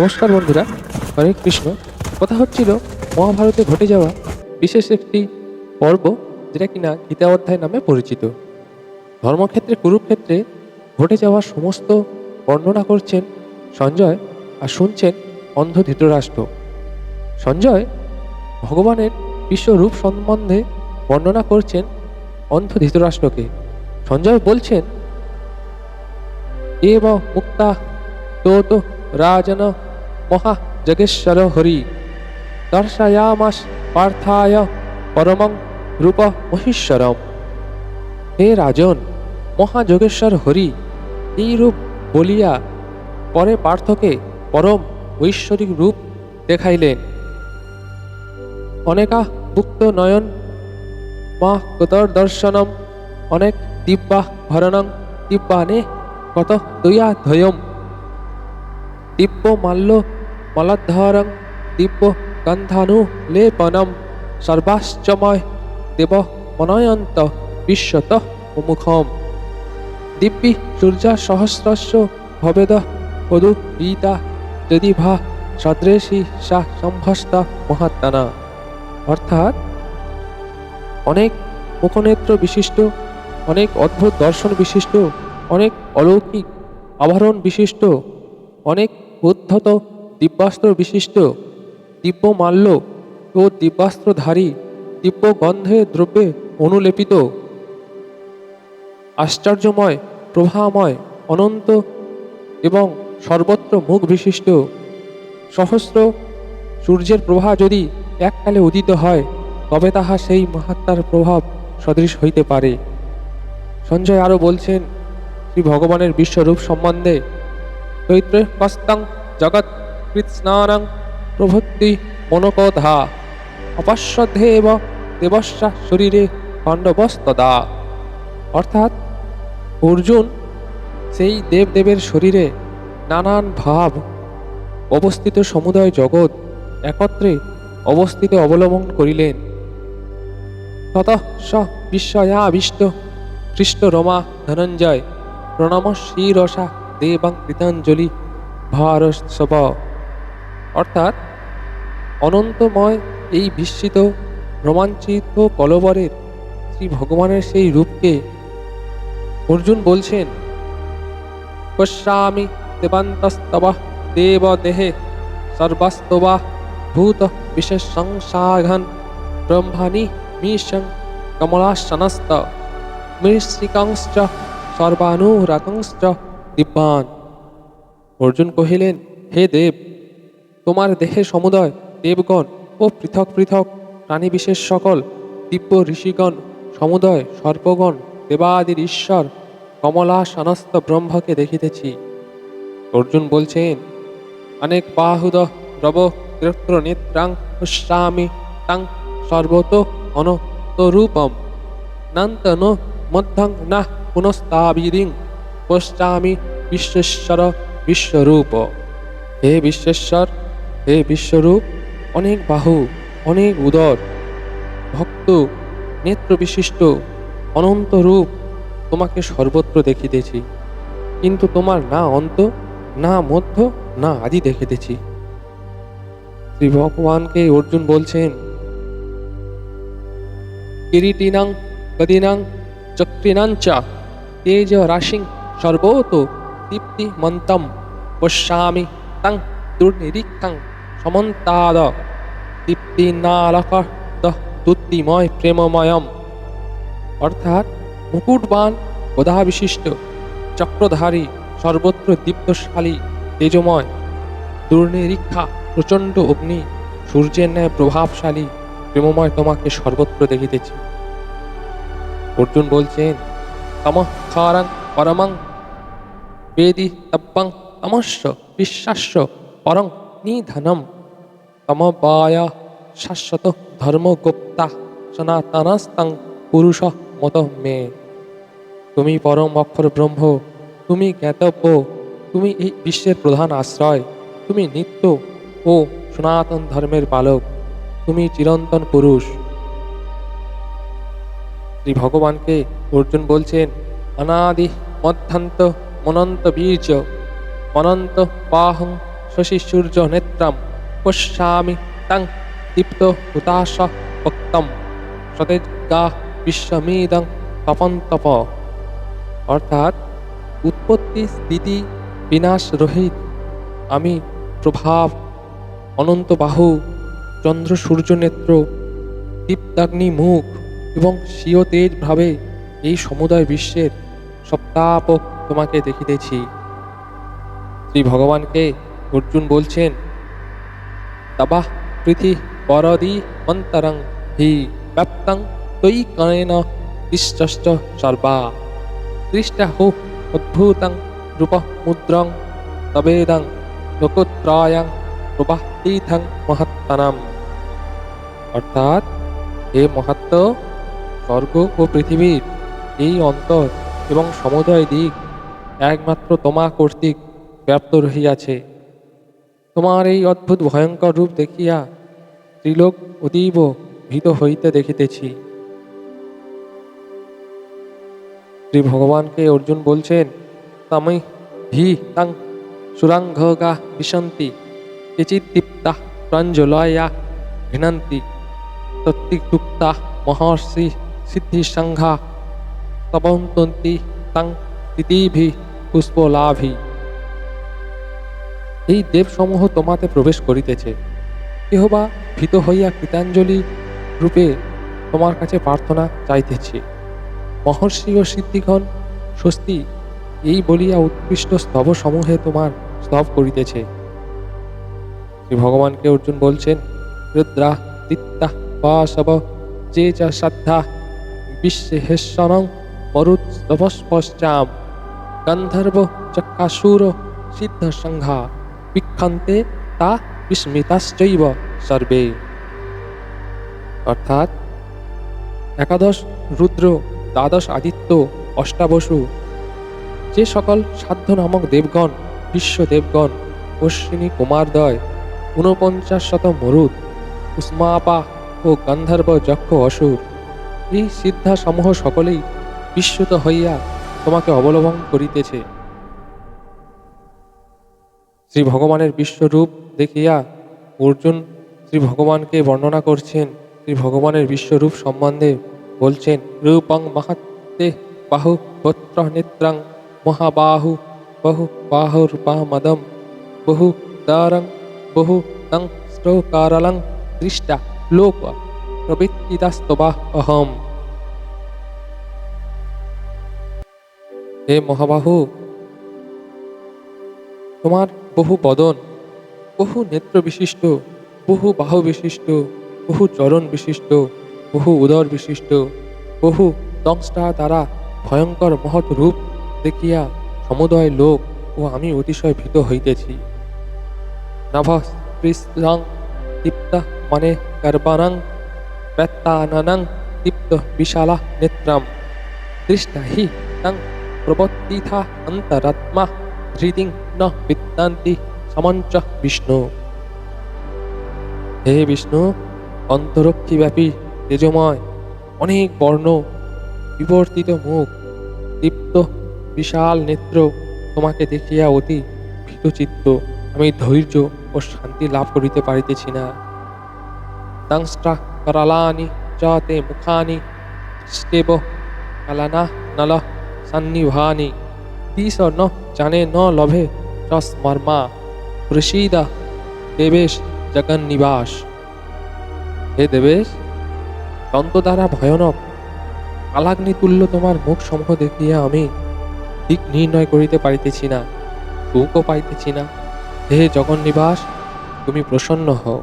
নমস্কার বন্ধুরা, হরে কৃষ্ণ। কথা হচ্ছিল, মহাভারতে ঘটে যাওয়া বিশেষ একটি পর্ব যেটা কিনা গীতা অধ্যায় নামে পরিচিত। ধর্মক্ষেত্রে, কুরুক্ষেত্রে ঘটে যাওয়া সমস্ত বর্ণনা করছেন সঞ্জয় আর শুনছেন অন্ধ ধৃতরাষ্ট্র। সঞ্জয় ভগবানের বিশ্বরূপ সম্বন্ধে বর্ণনা করছেন অন্ধ ধৃতরাষ্ট্রকে। সঞ্জয় বলছেন, এব মুক্তা, তো রাজন মহা জগেশ্বর হরি। দর্শয়ামাস পার্থায় পরমং রূপ মহেশ্বরম। হে রাজন মহাযোগেশ্বর হরি এই রূপ বলিয়া পরে পার্থকে পরম ঐশ্বরিক রূপ দেখাইলেন। অনেকা মুক্ত নয়ন মা কতর দর্শনম, অনেক দিব্যা ভরণং দিব্যানে কত দয়া ধয়ম দিব্য মাল্য মলদ্ধরং দিব্য গন্ধানু লেপনম সর্বাশ্চময় দেব মনয়ন্ত বিশ্বত মুখম দিব্যি সূর্যা সহস্রস্য ভবেদ পদু গীতা যদি ভা সদৃশী সা সম্ভস্তা মহাত্মানা অর্থাৎ অনেক মুখনেত্র বিশিষ্ট অনেক অদ্ভুত দর্শন বিশিষ্ট অনেক অলৌকিক আভরণ বিশিষ্ট অনেক উদ্ধত দিব্যাস্ত্র বিশিষ্ট দিব্য মাল্য ও দিব্যাস্ত্রধারী দিব্য গন্ধে দ্রব্যে অনুলেপিত। আশ্চর্যময়, প্রভাময়, অনন্ত এবং সর্বত্র মুখ বিশিষ্ট। সহস্র, সূর্যের প্রভা যদি এককালে উদিত হয়, তবে তাহা সেই মহাত্মার প্রভাব সদৃশ হইতে পারে। সঞ্জয় আরও বলছেন শ্রী ভগবানের বিশ্বরূপ সম্বন্ধে চৈত্র জগৎ কৃৎস্নানং প্রভৃতি মনকধা অপশ্যধেব দেবস্যা শরীরে পাণ্ডবস্তদা অর্থাৎ অর্জুন সেই দেবদেবের শরীরে নানান ভাব অবস্থিত সমুদয় জগৎ একত্রে অবস্থিত অবলম্বন করিলেন। তত স বিস্ময়াবিষ্ট খ্রিস্ট রমা ধনঞ্জয় প্রণম শিরসা দেবাং কৃতাঞ্জলি ভারসব অর্থাৎ অনন্তময় এই বিস্মিত, রোমাঞ্চিত কলবরের শ্রী ভগবানের সেই রূপকে অর্জুন বলছেন, পশ্যামি দেবান্তস্তব দেব দেহে সর্বাস্তবা ভূত বিশেষ সংসাঘন ব্রহ্মাণি মিশং কমলাসনস্ত মৃশ্রিকাংশ্চ সর্বানুরাতংশ্চ দিব্যান। অর্জুন কহিলেন, হে দেব তোমার দেহে সমুদয় দেবগণ ও পৃথক পৃথক প্রাণী বিশেষ সকল দিব্য ঋষিগণ, সমুদয় সর্পগণ দেবাদির ঈশ্বর কমলা সনস্ত ব্রহ্মকে দেখিতেছি। অর্জুন বলছেন, অনেক বাহুদ রব ত্রিত্র নেত্রাং পুষ্যামি তাং সর্বত অনতরূপম নান্তন মধ্যং না পুনস্তাবিরিং পশ্চামি বিশ্বেশ্বর বিশ্বরূপ। হে বিশ্বেশ্বর হে বিশ্বরূপ, অনেক বাহু, অনেক উদর, ভক্ত নেত্র বিশিষ্ট অনন্ত রূপ তোমাকে সর্বত্র দেখিতেছি। কিন্তু তোমার না অন্ত, না মধ্য, না আদি দেখিতেছি। শ্রী ভগবানকে অর্জুন বলছেন, কিরিটিনাং গদিনাং চক্রিনাঞ্চ তেজ রাশিং, সর্বত দীপ্তিমন্তম, পশ্যামি তং দুর্নিরীক্ষং। সমন্তাদ দীপ্তিনালক দুদ্দিময় প্রেমময়ম। অর্থাৎ মুকুটবান বিশিষ্ট চক্রধারী, সর্বত্র দীপ্তশালী, তেজময়। দুর্নিরীক্ষা, প্রচণ্ড অগ্নি, সূর্যের ন্যায় প্রভাবশালী, প্রেমময় তোমাকে সর্বত্র দেখিতেছি। অর্জুন বলছেন তমঃখারং পরমং বেদি তব্বং তমস্য, বিশ্বাস্য পরং নিধনম। তমবায় শাশ্বত ধর্মগুপ্তা সনাতনস্তং পুরুষ মত মে তুমি পরম অক্ষর ব্রহ্ম, তুমি জ্ঞাতব্য, তুমি এই বিশ্বের প্রধান আশ্রয়, তুমি নিত্য ও সনাতন ধর্মের পালক, তুমি চিরন্তন পুরুষ। শ্রী ভগবানকে অর্জুন বলছেন, অনাদি মধ্যান্ত মনন্ত বীর্য অনন্ত পাহং শশী সূর্য নেত্রম। পশ্যামি তং দীপ্ত হুতাশ ভক্তম। সতেজগা বিশ্বমিদং তপন্তপ। অর্থাৎ উৎপত্তি, স্থিতি, বিনাশ রহিত। আমি প্রভাব, অনন্ত বাহু, চন্দ্র সূর্য নেত্র, দীপ্তাগ্নি মুখ এবং স্বীয় তেজ ভাবে এই সমুদয় বিশ্বের সপ্তাপক তোমাকে দেখিতেছি। শ্রী ভগবানকে অর্জুন বলছেন তবাহ পৃথি পরদি অন্তরং হি ব্যাপ্তং তৈ কণেন বিশ্বশ্চ সর্বা দৃষ্টাহু অদ্ভুতং রূপ মুদ্রং তবেদং লোকত্রয়ং প্রবাহীথং মহাত্মানাম অর্থাৎ হে মহাত্ম স্বর্গ ও পৃথিবীর এই অন্তর এবং সমুদয় দিক একমাত্র তোমা কর্তৃক ব্যাপ্ত রহিয়াছে। তোমার এই অদ্ভুত ভয়ঙ্কর রূপ দেখিয়া ত্রিলোক অতীব ভীত হইতে দেখিতেছি। শ্রী ভগবানকে অর্জুন বলছেন তামি হি তাং সুরাঙ্গা বিশন্তি কেচিদীপ্তা প্রাঞ্জলয়া ঘৃণন্তি তত্তিক্তুক্তা মহর্ষি সিদ্ধিসংঘা তপন্তন্তি তাং তিতিভি পুষ্পলাভি। এই দেবসমূহ তোমাতে প্রবেশ করিতেছে। কেহবা ভীত হইয়া কৃতাঞ্জলি রূপে তোমার কাছে প্রার্থনা চাইতেছে। মহর্ষি ও সিদ্ধিগণ স্বস্তি এই বলিয়া উৎকৃষ্ট স্তব সমূহে তোমার স্তব করিতেছে। শ্রী ভগবানকে অর্জুন বলছেন, রুদ্রা দিত্তা বাসব যে চ শ্রদ্ধা বিশ্বে বিশ্বেশ্বরং মরুৎস্তবস্পশ্চাম গন্ধর্ব চক্কাসুর সিদ্ধ সংঘা বিক্ষন্তে তা বিস্মিতাশ্চৈব সর্বে। অর্থাৎ একাদশ রুদ্র, দ্বাদশ আদিত্য, অষ্টাবসু, যে সকল সাধ্য নামক দেবগণ বিশ্ব দেবগণ অশ্বিনী কুমারদয় ঊনপঞ্চাশ শত মরুদ, উষ্মাপা ও গন্ধর্ব যক্ষ অসুর, এই সিদ্ধাসমূহ সকলেই বিস্মিত হইয়া তোমাকে অবলম্বন করিতেছে। শ্রী ভগবানের বিশ্বরূপ দেখিয়া অর্জুন শ্রী ভগবানকে বর্ণনা করছেন। শ্রী ভগবানের বিশ্বরূপ সম্বন্ধে বলছেন, রূপং মাহাত্মে বাহু গোত্র নেত্রং মহাবাহু বহু বাহুর্বামদম বহু দারং বহু তং শ্লোকারলং দৃষ্টা লোক প্রবৃত্তিদাস্তবা অহম। হে মহাবাহু তোমার বহু বদন, বহু নেত্র বিশিষ্ট বহু বাহু বিশিষ্ট বহু চরণ বিশিষ্ট বহু উদর বিশিষ্ট বহু দংষ্টা দ্বারা ভয়ঙ্কর মহৎ রূপ দেখিয়া সমুদয় লোক ও আমি অতিশয় ভীত হইতেছি। নভস কৃষ্ণং দীপ্ত মানে গর্বাণং ব্যত্তাননং দীপ্ত বিশালা নেত্রম। দৃষ্টা হি তং প্রবত্তিথা অন্তরাত্মা হৃদিং ন বিদ্যান্তি সমঞ্চ বিষ্ণু হে বিষ্ণু অন্তরক্ষীব্যাপী তেজময় অনেক বর্ণ বিবর্তিত মুখ দীপ্ত বিশাল নেত্র তোমাকে দেখিয়া অতি ভীতচিত্ত আমি ধৈর্য ও শান্তি লাভ করিতে পারিতেছি না। দংষ্টা করালানি চ তে মুখানি স্টেব কালানা নল সন্নিভানি তিস ন জানে ন লভে রসমর্মা প্রসীদা দেবেশ জগন্নিবাস হে দেবেশ দ্বারা ভয়ানক। কালাগ্নি তুল্য তোমার মুখ সমূহ দেখিয়া আমি দিক নির্ণয় করিতে পারিতেছি না, সুখও পাইতেছি না। হে জগন্নিবাস, তুমি প্রসন্ন হও।